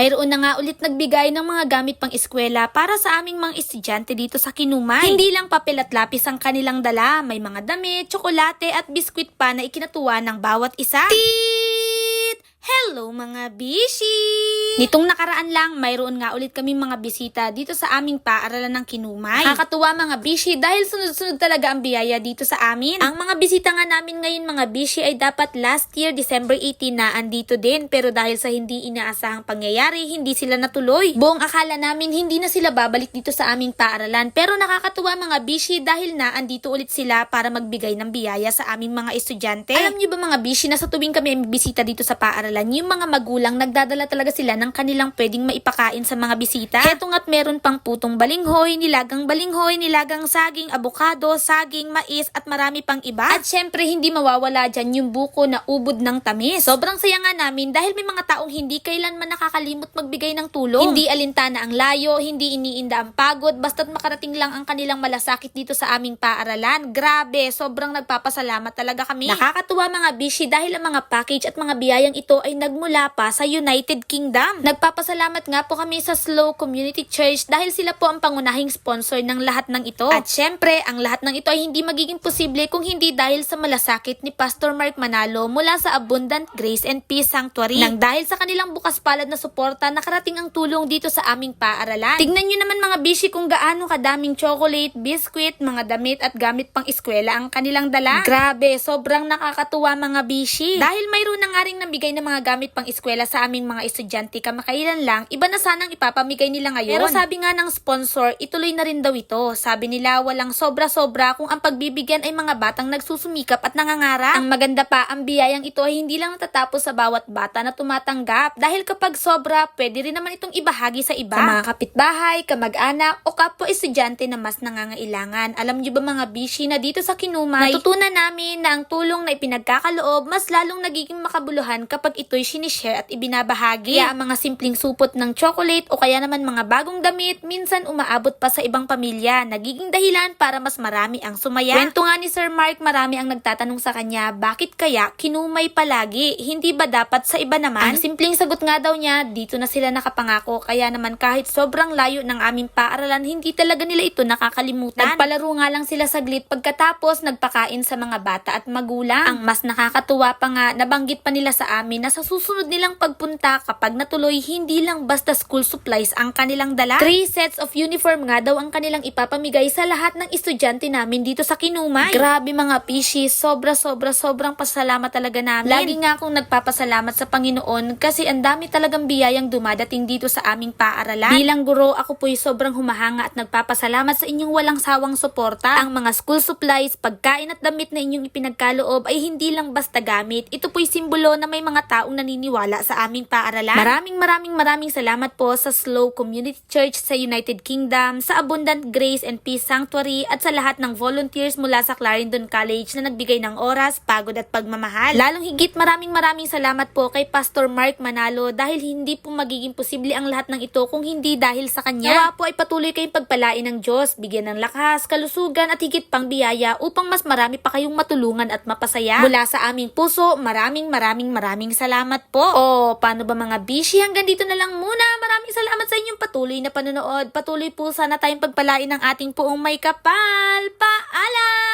mayroon na nga ulit nagbigay ng mga gamit pang eskwela para sa aming mga estudyante dito sa Kinumay. Hindi lang papel at lapis ang kanilang dala, may mga damit, tsokolate at biskwit pa na ikinatuwa ng bawat isa. Tit! Hello mga bishi! Nitong nakaraan lang, mayroon nga ulit kami mga bisita dito sa aming paaralan ng Kinumay. Nakakatuwa mga bishi dahil sunod-sunod talaga ang biyaya dito sa amin. Ang mga bisita nga namin ngayon mga bishi ay dapat last year December 18 na andito din pero dahil sa hindi inaasahang pangyayari, hindi sila natuloy. Buong akala namin hindi na sila babalik dito sa aming paaralan pero nakakatuwa mga bishi dahil na andito ulit sila para magbigay ng biyaya sa aming mga estudyante. Alam niyo ba mga bishi na sa tuwing kami may bisita dito sa paaralan, yung mga magulang nagdadala talaga sila ng kanilang pwedeng maipakain sa mga bisita. Heto nga't meron pang putong balinghoy, nilagang balinghoy, nilagang saging, abukado, saging, mais at marami pang iba. At syempre hindi mawawala dyan yung buko na ubod ng tamis. Sobrang saya nga namin dahil may mga taong hindi kailanman nakakalimot magbigay ng tulong. Hindi alintana ang layo, hindi iniinda ang pagod, basta't makarating lang ang kanilang malasakit dito sa aming paaralan. Grabe, sobrang nagpapasalamat talaga kami. Nakakatuwa mga bishi dahil ang mga package at mga biyayang ito ay nagmula pa sa United Kingdom. Nagpapasalamat nga po kami sa Slow Community Church dahil sila po ang pangunahing sponsor ng lahat ng ito. At syempre, ang lahat ng ito ay hindi magiging posible kung hindi dahil sa malasakit ni Pastor Mark Manalo mula sa Abundant Grace and Peace Sanctuary. Nang dahil sa kanilang bukas palad na suporta, nakarating ang tulong dito sa aming paaralan. Tignan nyo naman mga bishi kung gaano kadaming chocolate, biskwit, mga damit at gamit pang eskwela ang kanilang dala. Grabe, sobrang nakakatuwa mga bishi. Dahil mayroon na nga rin nabigay ng mga gamit pang eskwela sa aming mga estudyante kamakailan lang, iba na sanang ipapamigay nila ngayon. Pero sabi nga ng sponsor, ituloy na rin daw ito. Sabi nila walang sobra-sobra kung ang pagbibigyan ay mga batang nagsusumikap at nangangarap. Ang maganda pa, ang biyayang ito ay hindi lang natatapos sa bawat bata na tumatanggap. Dahil kapag sobra, pwede rin naman itong ibahagi sa iba. Sa mga kapitbahay, kamag-anak, o kapwa estudyante na mas nangangailangan. Alam niyo ba mga bishi na dito sa Kinumay, natutunan namin na ang tulong na ipinagkakaloob mas lalong nagiging makabuluhan kapag ito'y sinishare at ibinabahagi. Kaya ang mga simpleng supot ng chocolate o kaya naman mga bagong damit, minsan umaabot pa sa ibang pamilya. Nagiging dahilan para mas marami ang sumaya. Kwento nga ni Sir Mark, marami ang nagtatanong sa kanya, bakit kaya kinumay palagi? Hindi ba dapat sa iba naman? Ang simpleng sagot nga daw niya, dito na sila nakapangako. Kaya naman kahit sobrang layo ng aming paaralan, hindi talaga nila ito nakakalimutan. Nagpalaro nga lang sila saglit pagkatapos nagpakain sa mga bata at magulang. Ang mas nakakatuwa pa nga, nabanggit pa nila sa amin na sa susunod nilang pagpunta kapag natuloy, hindi lang basta school supplies ang kanilang dala. Three sets of uniform nga daw ang kanilang ipapamigay sa lahat ng estudyante namin dito sa Kinumay. Grabe mga pishi, sobra sobra sobrang pasalamat talaga namin. Lagi nga akong nagpapasalamat sa Panginoon kasi ang dami talagang biyayang dumadating dito sa aming paaralan. Bilang guro, ako po'y sobrang humahanga at nagpapasalamat sa inyong walang sawang suporta. Ang mga school supplies, pagkain at damit na inyong ipinagkaloob ay hindi lang basta gamit. Ito po'y simbolo na may mga taong naniniwala sa aming paaralan. Maraming maraming maraming salamat po sa Slow Community Church sa United Kingdom, sa Abundant Grace and Peace Sanctuary at sa lahat ng volunteers mula sa Clarendon College na nagbigay ng oras, pagod at pagmamahal. Lalong higit maraming maraming salamat po kay Pastor Mark Manalo dahil hindi po magiging posible ang lahat ng ito kung hindi dahil sa kanya. Nawa po ay patuloy kayong pagpalain ng Diyos, bigyan ng lakas, kalusugan at higit pang biyaya upang mas marami pa kayong matulungan at mapasaya. Mula sa aming puso, maraming maraming maraming salamat po. O, paano ba mga bishi? Hanggang dito na lang muna. Maraming salamat sa inyong patuloy na panonood. Patuloy po sana tayong pagpalain ng ating puong may kapal. Paalam!